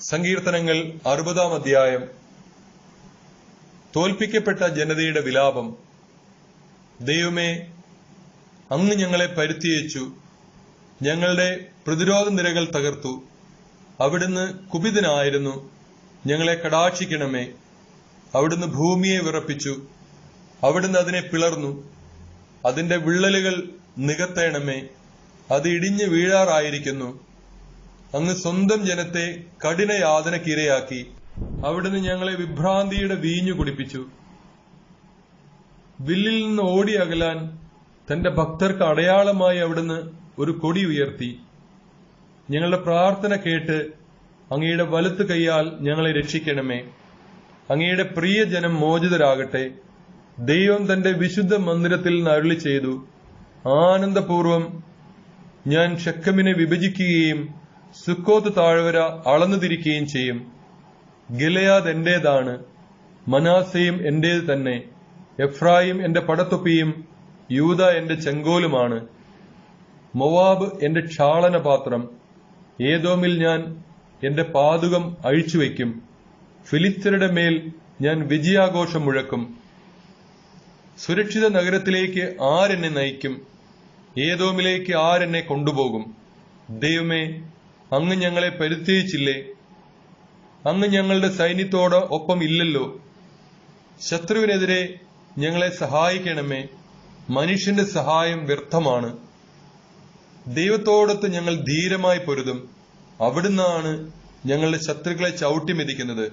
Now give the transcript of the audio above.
സങ്കീർത്തനങ്ങൾ അറുപതാം അധ്യായം. തോൽപ്പിക്കപ്പെട്ട ജനതയുടെ വിലാപം. ദൈവമേ അങ്ങ് ഞങ്ങളെ പരുത്തിയേച്ചു. ഞങ്ങളുടെ പ്രതിരോധ നിരകൾ തകർത്തു. അവിടുന്ന് കുപിതനായിരുന്നു. ഞങ്ങളെ കടാക്ഷിക്കണമേ. അവിടുന്ന് ഭൂമിയെ വിറപ്പിച്ചു. അവിടുന്ന് അതിനെ പിളർന്നു. അതിന്റെ വിള്ളലുകൾ നികത്തേണമേ. അത് ഇടിഞ്ഞു വീഴാറായിരിക്കുന്നു. അങ്ങ് സ്വന്തം ജനത്തെ കഠിന യാതനക്കിരയാക്കി അവിടുന്ന് ഞങ്ങളെ വിഭ്രാന്തിയുടെ വീഞ്ഞു കുടിപ്പിച്ചു. വില്ലിൽ നിന്ന് ഓടി അകലാൻ തന്റെ ഭക്തർക്ക് അടയാളമായി അവിടുന്ന് ഒരു കൊടി ഉയർത്തി. ഞങ്ങളുടെ പ്രാർത്ഥന കേട്ട് അങ്ങയുടെ വലത്ത് കൈയാൽ ഞങ്ങളെ രക്ഷിക്കണമേ. അങ്ങയുടെ പ്രിയ ജനം മോചിതരാകട്ടെ. ദൈവം തന്റെ വിശുദ്ധ മന്ദിരത്തിൽ നിന്ന് അരുളി ചെയ്തു. ആനന്ദപൂർവം ഞാൻ ഷക്കമിനെ വിഭജിക്കുകയും സുക്കോത്ത് താഴ്വര അളന്നു തിരിക്കുകയും ചെയ്യും. ഗിലയാദ് എന്റേതാണ് മനാസയും എന്റേത് തന്നെ എഫ്രായിം എന്റെ പടത്തൊപ്പിയും യൂത എന്റെ ചെങ്കോലുമാണ്. മൊവാബ് എന്റെ ക്ഷാളനപാത്രം ഏതോമിൽ ഞാൻ എന്റെ പാതുകം അഴിച്ചുവെക്കും. ഫിലിസ്തരുടെ മേൽ ഞാൻ വിജയാഘോഷം മുഴക്കും. സുരക്ഷിത നഗരത്തിലേക്ക് ആരെന്നെ നയിക്കും? ഏതോമിലേക്ക് ആരെന്നെ കൊണ്ടുപോകും? ദൈവമേ അങ്ങ് ഞങ്ങളെ പരിത്യജിച്ചില്ലേ? അങ്ങ് ഞങ്ങളുടെ സൈന്യത്തോട് ഒപ്പം ഇല്ലല്ലോ. ശത്രുവിനെതിരെ ഞങ്ങളെ സഹായിക്കണമേ. മനുഷ്യന്റെ സഹായം വ്യർത്ഥമാണ്. ദൈവത്തോടൊത്ത് ഞങ്ങൾ ധീരമായി പൊരുതും. അവിടുന്നാണ് ഞങ്ങളുടെ ശത്രുക്കളെ ചവിട്ടിമെതിക്കുന്നത്.